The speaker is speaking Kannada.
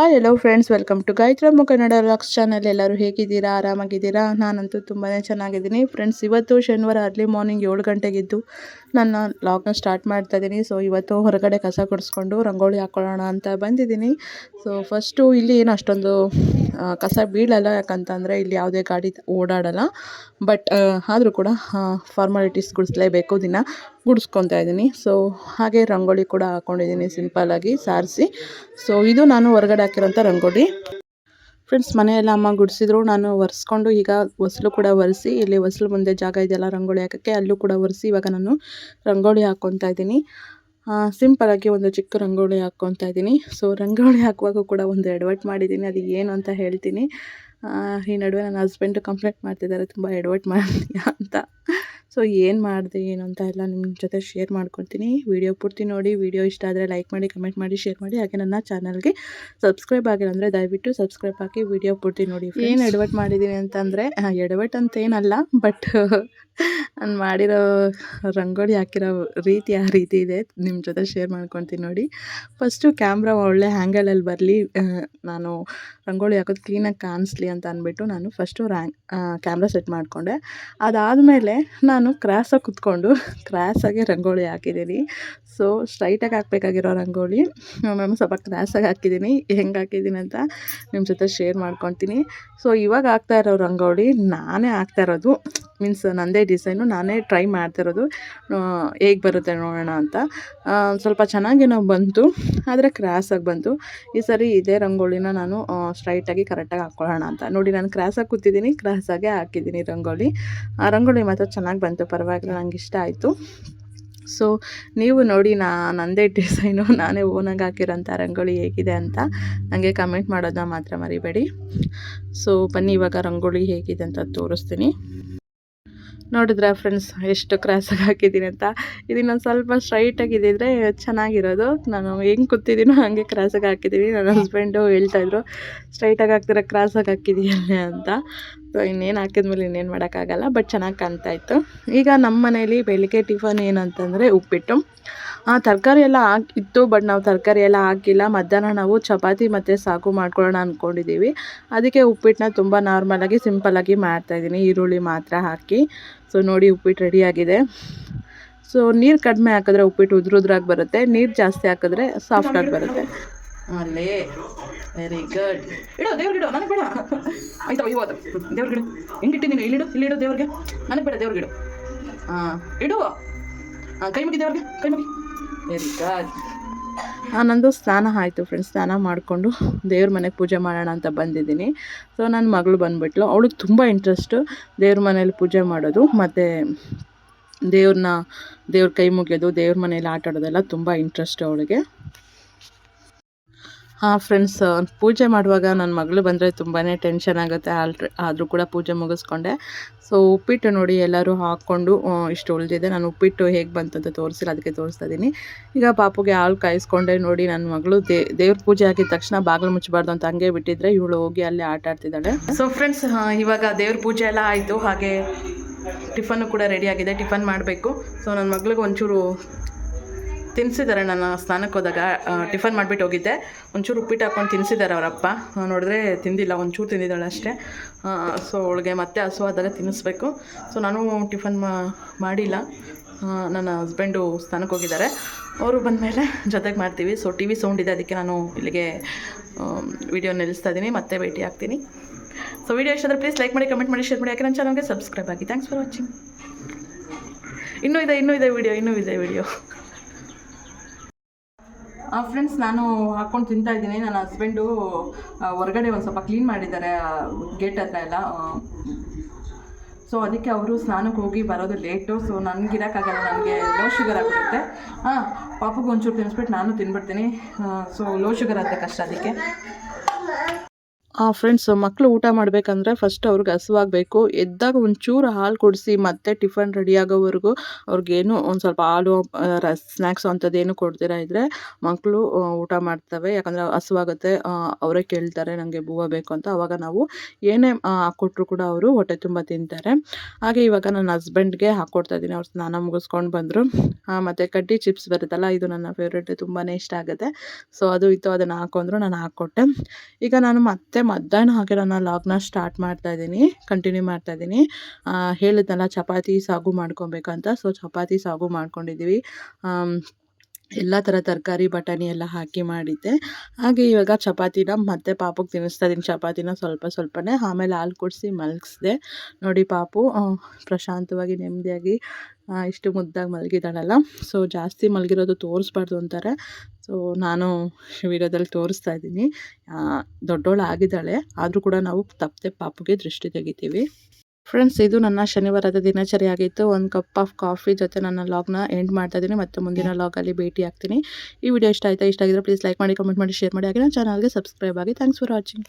Hi hello friends welcome to Gayathramma Kannada rocks channel ಎಲ್ಲರೂ ಹೇಗಿದ್ದೀರಾ? ಆರಾಮಾಗಿದ್ದೀರಾ? ನಾನಂತೂ ತುಂಬಾ ಚೆನ್ನಾಗಿದ್ದೀನಿ. ಫ್ರೆಂಡ್ಸ್ ಇವತ್ತು ಶನಿವಾರ ಅರ್ಲಿ ಮಾರ್ನಿಂಗ್ ಏಳು ಗಂಟೆಗಿದ್ದು ನನ್ನ ಲಾಗ್ನ ಸ್ಟಾರ್ಟ್ ಮಾಡ್ತಾ ಇದ್ದೀನಿ. ಸೊ ಇವತ್ತು ಹೊರಗಡೆ ಕಸ ಗುಡಿಸ್ಕೊಂಡು ರಂಗೋಲಿ ಹಾಕೊಳ್ಳೋಣ ಅಂತ ಬಂದಿದ್ದೀನಿ. ಸೊ ಫಸ್ಟು ಇಲ್ಲಿ ಏನು ಅಷ್ಟೊಂದು ಕಸ ಬೀಳಲ್ಲ. ಯಾಕಂತಂದರೆ ಇಲ್ಲಿ ಯಾವುದೇ ಗಾಡಿ ಓಡಾಡಲ್ಲ. ಬಟ್ ಆದರೂ ಕೂಡ ಫಾರ್ಮಾಲಿಟೀಸ್ ಗುಡಿಸ್ಲೇಬೇಕು ದಿನ. ಗುಡಿಸ್ಕೊತಾ ಇದ್ದೀನಿ. ಸೊ ಹಾಗೆ ರಂಗೋಲಿ ಕೂಡ ಹಾಕ್ಕೊಂಡಿದ್ದೀನಿ ಸಿಂಪಲ್ಲಾಗಿ ಸಾರಿಸಿ. ಸೊ ಇದು ನಾನು ಹೊರಗಡೆ ಹಾಕಿರೋಂಥ ರಂಗೋಲಿ. ಫ್ರೆಂಡ್ಸ್ ಮನೆಯೆಲ್ಲ ಅಮ್ಮ ಗುಡಿಸಿದ್ರು. ನಾನು ಒರೆಸ್ಕೊಂಡು ಈಗ ಹೊಸ್ಲು ಕೂಡ ಒರೆಸಿ, ಇಲ್ಲಿ ಹೊಸ್ಲು ಮುಂದೆ ಜಾಗ ಇದೆಯಲ್ಲ ರಂಗೋಲಿ ಹಾಕೋಕ್ಕೆ, ಅಲ್ಲೂ ಕೂಡ ಒರೆಸಿ ಇವಾಗ ನಾನು ರಂಗೋಲಿ ಹಾಕ್ಕೊತಾ ಇದ್ದೀನಿ. ಸಿಂಪಲಾಗಿ ಒಂದು ಚಿಕ್ಕ ರಂಗೋಲಿ ಹಾಕ್ಕೊತಾ ಇದ್ದೀನಿ. ಸೊ ರಂಗೋಲಿ ಹಾಕುವಾಗ ಕೂಡ ಒಂದು ಎಡವಟ್ ಮಾಡಿದ್ದೀನಿ. ಅದು ಏನು ಅಂತ ಹೇಳ್ತೀನಿ. ಈ ನಡುವೆ ನನ್ನ ಹಸ್ಬೆಂಡು ಕಂಪ್ಲೇಂಟ್ ಮಾಡ್ತಿದ್ದಾರೆ. ತುಂಬ ಎಡವಟ್ ಮಾಡ್ತೀಯಾ ಅಂತ. ಸೊ ಏನು ಮಾಡಿದೆ, ಏನು ಅಂತ ಎಲ್ಲ ನಿಮ್ಮ ಜೊತೆ ಶೇರ್ ಮಾಡ್ಕೊತೀನಿ ವಿಡಿಯೋ ಪೂರ್ತಿ ನೋಡಿ ವಿಡಿಯೋ ಇಷ್ಟ ಆದರೆ ಲೈಕ್ ಮಾಡಿ ಕಮೆಂಟ್ ಮಾಡಿ ಶೇರ್ ಮಾಡಿ. ಹಾಗೆ ನನ್ನ ಚಾನಲ್ಗೆ ಸಬ್ಸ್ಕ್ರೈಬ್ ಆಗಿಲ್ಲ ಅಂದರೆ ದಯವಿಟ್ಟು ಸಬ್ಸ್ಕ್ರೈಬ್ ಹಾಕಿ ವಿಡಿಯೋ ಪೂರ್ತಿ ನೋಡಿ ಏನು ಎಡವಟ್ ಮಾಡಿದ್ದೀನಿ ಅಂತಂದರೆ ಎಡವಟ್ ಅಂತ ಏನಲ್ಲ ಬಟ್ ನಾನು ಮಾಡಿರೋ ರಂಗೋಲಿ ಹಾಕಿರೋ ರೀತಿ ಆ ರೀತಿ ಇದೆ. ನಿಮ್ಮ ಜೊತೆ ಶೇರ್ ಮಾಡ್ಕೊತೀನಿ ನೋಡಿ. ಫಸ್ಟು ಕ್ಯಾಮ್ರಾ ಒಳ್ಳೆ ಹ್ಯಾಂಗಲಲ್ಲಿ ಬರಲಿ ನಾನು ರಂಗೋಲಿ ಹಾಕೋದು ಕ್ಲೀನಾಗಿ ಕಾಣಿಸ್ಲಿ ಅಂತ ಅಂದ್ಬಿಟ್ಟು ನಾನು ಫಸ್ಟು ರ್ಯಾಂಗ್ ಕ್ಯಾಮ್ರಾ ಸೆಟ್ ಮಾಡಿಕೊಂಡೆ. ಅದಾದಮೇಲೆ ನಾನು ಕ್ರಾಸಾಗಿ ಕುತ್ಕೊಂಡು ಕ್ರಾಸಾಗಿ ರಂಗೋಲಿ ಹಾಕಿದ್ದೀನಿ. ಸೊ ಸ್ಟ್ರೈಟಾಗಿ ಹಾಕ್ಬೇಕಾಗಿರೋ ರಂಗೋಲಿ. ನಾನು ಸ್ವಲ್ಪ ಕ್ರಾಸಾಗಿ ಹಾಕಿದ್ದೀನಿ. ಹೆಂಗೆ ಹಾಕಿದ್ದೀನಿ ಅಂತ ನಿಮ್ಮ ಜೊತೆ ಶೇರ್ ಮಾಡ್ಕೊತೀನಿ. ಸೊ ಇವಾಗ ಹಾಕ್ತಾ ಇರೋ ರಂಗೋಲಿ ನಾನೇ ಹಾಕ್ತಾ ಇರೋದು. ಮೀನ್ಸ್ ನನ್ನದೇ ಡಿಸೈನು ನಾನೇ ಟ್ರೈ ಮಾಡ್ತಿರೋದು. ಹೇಗೆ ಬರುತ್ತೆ ನೋಡೋಣ ಅಂತ. ಸ್ವಲ್ಪ ಚೆನ್ನಾಗೇನೋ ಬಂತು, ಆದರೆ ಕ್ರ್ಯಾಸಾಗಿ ಬಂತು. ಈ ಸರಿ ಇದೇ ರಂಗೋಲಿನ ನಾನು ಸ್ಟ್ರೈಟಾಗಿ ಕರೆಕ್ಟಾಗಿ ಹಾಕ್ಕೊಳ್ಳೋಣ ಅಂತ. ನೋಡಿ, ನಾನು ಕ್ರ್ಯಾಸಾಗಿ ಕೂತಿದ್ದೀನಿ ಕ್ರ್ಯಾಸಾಗೆ ಹಾಕಿದ್ದೀನಿ ರಂಗೋಲಿ. ಆ, ರಂಗೋಲಿ ಮಾತ್ರ ಚೆನ್ನಾಗಿ ಬಂತು, ಪರವಾಗಿಲ್ಲ, ನಂಗೆ ಇಷ್ಟ ಆಯಿತು. ಸೊ ನೀವು ನೋಡಿ, ನಾ ನನ್ನದೇ ಡಿಸೈನು ನಾನೇ ಓನಾಗಿ ಹಾಕಿರೋಂಥ ರಂಗೋಲಿ ಹೇಗಿದೆ ಅಂತ ನನಗೆ ಕಮೆಂಟ್ ಮಾಡೋದನ್ನ ಮಾತ್ರ ಮರಿಬೇಡಿ. ಸೊ ಬನ್ನಿ, ಇವಾಗ ರಂಗೋಲಿ ಹೇಗಿದೆ ಅಂತ ತೋರಿಸ್ತೀನಿ. ನೋಡಿದ್ರೆ ಫ್ರೆಂಡ್ಸ್ ಎಷ್ಟು ಕ್ರಾಸಾಗಿ ಹಾಕಿದ್ದೀನಿ ಅಂತ. ಇದು ಇನ್ನೊಂದು ಸ್ವಲ್ಪ ಸ್ಟ್ರೈಟಾಗಿದ್ದಿದ್ರೆ ಚೆನ್ನಾಗಿರೋದು. ನಾನು ಹೆಂಗೆ ಕೂತಿದ್ದೀನೋ ಹಾಗೆ ಕ್ರಾಸಾಗಿ ಹಾಕಿದ್ದೀನಿ. ನನ್ನ ಹಸ್ಬೆಂಡು ಹೇಳ್ತಾಯಿದ್ರು ಸ್ಟ್ರೈಟಾಗಿ ಹಾಕ್ತಿರೋ ಕ್ರಾಸಾಗಿ ಹಾಕಿದೀಯಲ್ಲೇ ಅಂತ. ಸೊ ಇನ್ನೇನು ಹಾಕಿದ್ಮೇಲೆ ಇನ್ನೇನು ಮಾಡೋಕ್ಕಾಗಲ್ಲ ಬಟ್ ಚೆನ್ನಾಗಿ ಕಾಣ್ತಾ ಇತ್ತು ಈಗ ನಮ್ಮ ಮನೇಲಿ ಬೆಳಿಗ್ಗೆ ಟಿಫನ್ ಏನಂತಂದರೆ ಉಪ್ಪಿಟ್ಟು. ಆ ತರಕಾರಿ ಎಲ್ಲ ಹಾಕಿ ಇತ್ತು ಬಟ್ ನಾವು ತರಕಾರಿ ಎಲ್ಲ ಹಾಕಿಲ್ಲ. ಮಧ್ಯಾಹ್ನ ನಾವು ಚಪಾತಿ ಮತ್ತು ಸಾಗು ಮಾಡ್ಕೊಳ್ಳೋಣ ಅಂದ್ಕೊಂಡಿದ್ದೀವಿ ಅದಕ್ಕೆ ಉಪ್ಪಿಟ್ಟನ್ನ ತುಂಬ ನಾರ್ಮಲಾಗಿ ಸಿಂಪಲ್ಲಾಗಿ ಮಾಡ್ತಾಯಿದ್ದೀನಿ. ಈರುಳ್ಳಿ ಮಾತ್ರ ಹಾಕಿ. ಸೊ ನೋಡಿ ಉಪ್ಪಿಟ್ಟು ರೆಡಿಯಾಗಿದೆ ಸೊ ನೀರು ಕಡಿಮೆ ಹಾಕಿದ್ರೆ ಉಪ್ಪಿಟ್ಟು ಉದ್ರ ಉದ್ರಾಗಿ ಬರುತ್ತೆ. ನೀರು ಜಾಸ್ತಿ ಹಾಕಿದ್ರೆ ಸಾಫ್ಟಾಗಿ ಬರುತ್ತೆ. ಅಲ್ಲೇ ವೆರಿ ಗುಡ್ ಇಡೋ ದೇವ್ರಿಡೋ ನನಗೆ ಬೇಡ. ಆಯ್ತಾ ಇವತ್ತು ದೇವ್ರಿಗಿಡು ಹೆಂಗಿಟ್ಟು ನೀನು? ಇಲ್ಲಿಡು ಇಲ್ಲಿಡು ದೇವ್ರಿಗೆ. ನನಗೆ ಬೇಡ ದೇವ್ರಿಗಿಡು ಹಾಂ ಇಡು. ಹಾಂ ಕೈ ಮುಗಿ ದೇವ್ರಿಗೆ, ಕೈ ಮುಗಿ. ವೆರಿ ಗುಡ್ ಸ್ನಾನ ಆಯಿತು ಫ್ರೆಂಡ್ಸ್ ಸ್ನಾನ ಮಾಡಿಕೊಂಡು ದೇವ್ರ ಮನೆಗೆ ಪೂಜೆ ಮಾಡೋಣ ಅಂತ ಬಂದಿದ್ದೀನಿ. ಸೊ ನನ್ನ ಮಗಳು ಬಂದುಬಿಟ್ಲು. ಅವಳಿಗೆ ತುಂಬ ಇಂಟ್ರೆಸ್ಟು ದೇವ್ರ ಮನೇಲಿ ಪೂಜೆ ಮಾಡೋದು, ಮತ್ತು ದೇವ್ರನ್ನ ದೇವ್ರ ಕೈ ಮುಗಿಯೋದು, ದೇವ್ರ ಮನೇಲಿ ಆಟ ಆಡೋದೆಲ್ಲ ತುಂಬ ಇಂಟ್ರೆಸ್ಟ್ ಅವಳಿಗೆ. ಹಾಂ ಫ್ರೆಂಡ್ಸ್ ಪೂಜೆ ಮಾಡುವಾಗ ನನ್ನ ಮಗಳು ಬಂದರೆ ತುಂಬಾ ಟೆನ್ಷನ್ ಆಗುತ್ತೆ. ಆಲ್ರೆ, ಆದರೂ ಕೂಡ ಪೂಜೆ ಮುಗಿಸ್ಕೊಂಡೆ. ಸೊ ಉಪ್ಪಿಟ್ಟು ನೋಡಿ ಎಲ್ಲರೂ ಹಾಕ್ಕೊಂಡು ಇಷ್ಟು ಉಳಿದಿದೆ. ನಾನು ಉಪ್ಪಿಟ್ಟು ಹೇಗೆ ಬಂತು ಅಂತ ತೋರಿಸಿಲ್ಲ. ಅದಕ್ಕೆ ತೋರಿಸ್ತಾ ಇದ್ದೀನಿ ಈಗ ಪಾಪುಗೆ ಹಾಲು ಕಾಯಿಸ್ಕೊಂಡೆ ನೋಡಿ ನನ್ನ ಮಗಳು ದೇ, ದೇವ್ರ ಪೂಜೆ ಆಗಿದ ತಕ್ಷಣ ಬಾಗಿಲು ಮುಚ್ಚಬಾರ್ದು ಅಂತ ಹಂಗೆ ಬಿಟ್ಟಿದ್ರೆ ಇವಳು ಹೋಗಿ ಅಲ್ಲೇ ಆಟ ಆಡ್ತಿದ್ದಾಳೆ. ಸೊ ಫ್ರೆಂಡ್ಸ್ ಇವಾಗ ದೇವ್ರ ಪೂಜೆ ಎಲ್ಲ ಆಯಿತು. ಹಾಗೆ ಟಿಫನ್ನು ಕೂಡ ರೆಡಿ ಆಗಿದೆ. ಟಿಫನ್ ಮಾಡಬೇಕು. ಸೊ ನನ್ನ ಮಗಳಿಗೆ ಒಂಚೂರು ತಿನ್ನಿಸಿದ್ದಾರೆ ನಾನು ಸ್ನಾನಕ್ಕೆ ಹೋದಾಗ ಟಿಫನ್ ಮಾಡಿಬಿಟ್ಟು ಹೋಗಿದ್ದೆ. ಒಂಚೂರು ಉಪ್ಪಿಟ್ಟು ಹಾಕ್ಕೊಂಡು ತಿನ್ನಿಸಿದ್ದಾರೆ ಅವರಪ್ಪ ನೋಡಿದ್ರೆ ತಿಂದಿಲ್ಲ, ಒಂಚೂರು ತಿಂದಿದ್ದಾಳೆ ಅಷ್ಟೇ. ಸೊ ಅವಳಿಗೆ ಮತ್ತೆ ಹಸುವಾದಾಗ ತಿನ್ನಿಸ್ಬೇಕು. ಸೊ ನಾನು ಟಿಫನ್ ಮಾಡಿಲ್ಲ. ನನ್ನ ಹಸ್ಬೆಂಡು ಸ್ನಾನಕ್ಕೆ ಹೋಗಿದ್ದಾರೆ. ಅವರು ಬಂದಮೇಲೆ ಜೊತೆಗೆ ಮಾಡ್ತೀವಿ. ಸೊ ಟಿ ವಿ ಸೌಂಡ್ ಇದೆ, ಅದಕ್ಕೆ ನಾನು ಇಲ್ಲಿಗೆ ವಿಡಿಯೋ ನಿಲ್ಲಿಸ್ತಾ ಇದ್ದೀನಿ. ಮತ್ತೆ ಭೇಟಿ ಆಗ್ತೀನಿ. ಸೊ ವಿಡಿಯೋ ಇಷ್ಟ ಪ್ಲೀಸ್ ಲೈಕ್ ಮಾಡಿ ಕಮೆಂಟ್ ಮಾಡಿ ಶೇರ್ ಮಾಡಿ. ಯಾಕೆ ನನ್ನ ಚಾನಲ್ಗೆ ಸಬ್ಸ್ಕ್ರೈಬ್ ಆಗಿ. ಥ್ಯಾಂಕ್ಸ್ ಫಾರ್ ವಾಚಿಂಗ್ ಇನ್ನೂ ಇದೆ ಇನ್ನೂ ಇದೆ ವಿಡಿಯೋ ಇನ್ನೂ ಇದೆ ವಿಡಿಯೋ ಫ್ರೆಂಡ್ಸ್ ನಾನು ಹಾಕ್ಕೊಂಡು ತಿಂತಾ ಇದ್ದೀನಿ. ನನ್ನ ಹಸ್ಬೆಂಡು ಹೊರಗಡೆ ಒಂದು ಸ್ವಲ್ಪ ಕ್ಲೀನ್ ಮಾಡಿದ್ದಾರೆ ಗೇಟ್ ಹತ್ರ ಎಲ್ಲ. ಸೊ ಅದಕ್ಕೆ ಅವರು ಸ್ನಾನಕ್ಕೆ ಹೋಗಿ ಬರೋದು ಲೇಟು ಸೊ ನನಗೆ ಇರೋಕ್ಕಾಗಲ್ಲ, ನನಗೆ ಲೋ ಶುಗರ್ ಆಗಿಬಿಡುತ್ತೆ. ಹಾಂ ಪಾಪಗೆ ಒಂಚೂರು ತಿನ್ನಿಸ್ಬಿಟ್ಟು ನಾನು ತಿನ್ಬಿಡ್ತೀನಿ. ಸೊ ಲೋ ಶುಗರ್ ಆದರೆ ಕಷ್ಟ ಅದಕ್ಕೆ. ಫ್ರೆಂಡ್ಸ್ ಮಕ್ಕಳು ಊಟ ಮಾಡಬೇಕಂದ್ರೆ ಫಸ್ಟ್ ಅವ್ರಿಗೆ ಹಸುವಾಗಬೇಕು. ಎದ್ದಾಗ ಒಂಚೂರು ಹಾಲು ಕುಡಿಸಿ, ಮತ್ತೆ ಟಿಫನ್ ರೆಡಿ ಆಗೋವರೆಗೂ ಅವ್ರಿಗೇನು ಒಂದು ಸ್ವಲ್ಪ ಹಾಲು ರಸ್ ಅಂಥದ್ದು ಅಂಥದ್ದೇನು ಕೊಡ್ತೀರಾ ಇದ್ದರೆ ಮಕ್ಕಳು ಊಟ ಮಾಡ್ತವೆ. ಯಾಕಂದರೆ ಹಸುವಾಗುತ್ತೆ ಅವರೇ ಕೇಳ್ತಾರೆ ನನಗೆ ಬೂವ ಬೇಕು ಅಂತ. ಅವಾಗ ನಾವು ಏನೇ ಹಾಕ್ಕೊಟ್ರು ಕೂಡ ಅವರು ಹೊಟ್ಟೆ ತುಂಬ ತಿಂತಾರೆ. ಹಾಗೆ ಇವಾಗ ನನ್ನ ಹಸ್ಬೆಂಡ್ಗೆ ಹಾಕ್ಕೊಡ್ತಾ ಇದ್ದೀನಿ. ಅವ್ರು ಸ್ನಾನ ಮುಗಿಸ್ಕೊಂಡು ಬಂದರು. ಮತ್ತು ಕಡ್ಡಿ ಚಿಪ್ಸ್ ಬರುತ್ತಲ್ಲ, ಇದು ನನ್ನ ಫೇವ್ರೇಟ್ ತುಂಬಾ ಇಷ್ಟ ಆಗುತ್ತೆ. ಸೊ ಅದು ಇತ್ತು, ಅದನ್ನು ಹಾಕೊಂಡ್ರು, ನಾನು ಹಾಕ್ಕೊಟ್ಟೆ ಈಗ ನಾನು ಮತ್ತೆ ಮಧ್ಯಾಹ್ನ ಹಾಗೆ ನಾನು ಲಾಗ್ನ ಸ್ಟಾರ್ಟ್ ಮಾಡ್ತಾ ಇದ್ದೀನಿ ಕಂಟಿನ್ಯೂ ಮಾಡ್ತಾ ಇದ್ದೀನಿ. ಹೇಳಿದ್ನಲ್ಲ, ಚಪಾತಿ ಸಾಗು ಮಾಡ್ಕೊಬೇಕಂತ. ಸೊ ಚಪಾತಿ ಸಾಗು ಮಾಡ್ಕೊಂಡಿದ್ದೀವಿ. ಎಲ್ಲ ಥರ ತರಕಾರಿ ಬಟಾಣಿ ಎಲ್ಲ ಹಾಕಿ ಮಾಡಿದ್ದೆ. ಹಾಗೆ ಇವಾಗ ಚಪಾತಿನ ಮತ್ತೆ ಪಾಪುಗೆ ತಿನ್ನಿಸ್ತಾ ಇದ್ದೀನಿ ಚಪಾತಿನ ಸ್ವಲ್ಪ ಸ್ವಲ್ಪನೇ ಆಮೇಲೆ ಹಾಲು ಕುಡಿಸಿ ಮಲಗಿಸ್ದೆ. ನೋಡಿ ಪಾಪು ಪ್ರಶಾಂತವಾಗಿ ನೆಮ್ಮದಿಯಾಗಿ ಇಷ್ಟು ಮುದ್ದಾಗಿ ಮಲಗಿದ್ದಾಳಲ್ಲ. ಸೊ ಜಾಸ್ತಿ ಮಲಗಿರೋದು ತೋರಿಸ್ಬಾರ್ದು ಅಂತಾರೆ. ಸೊ ನಾನು ವಿಡಿಯೋದಲ್ಲಿ ತೋರಿಸ್ತಾ ಇದ್ದೀನಿ ದೊಡ್ಡೋಳು ಆಗಿದ್ದಾಳೆ ಆದರೂ ಕೂಡ ನಾವು ತಪ್ಪದೆ ಪಾಪುಗೆ ದೃಷ್ಟಿ ತೆಗಿತೀವಿ. ಫ್ರೆಂಡ್ಸ್ ಇದು ನನ್ನ ಶನಿವಾರದ ದಿನಚರಿ ಆಗಿತ್ತು. ಒಂದು ಕಪ್ ಆಫ್ ಕಾಫಿ ಜೊತೆ ನನ್ನ ಲಾಗ್ನ ಎಂಡ್ ಮಾಡ್ತಾ ಇದ್ದೀನಿ. ಮತ್ತು ಮುಂದಿನ ಲಾಗಲ್ಲಿ ಭೇಟಿ ಆಗ್ತೀನಿ. ಈ ವಿಡಿಯೋ ಇಷ್ಟ ಆಯಿತಾ ಇಷ್ಟ ಆಗಿದ್ರೆ ಪ್ಲೀಸ್ ಲೈಕ್ ಮಾಡಿ ಕಮೆಂಟ್ ಮಾಡಿ ಶೇರ್ ಮಾಡಿ. ಹಾಗೆ ನನ್ನ ಚಾನಲ್ಗೆ ಸಬ್ಸ್ಕ್ರೈಬ್ ಆಗಿ. Thanks for watching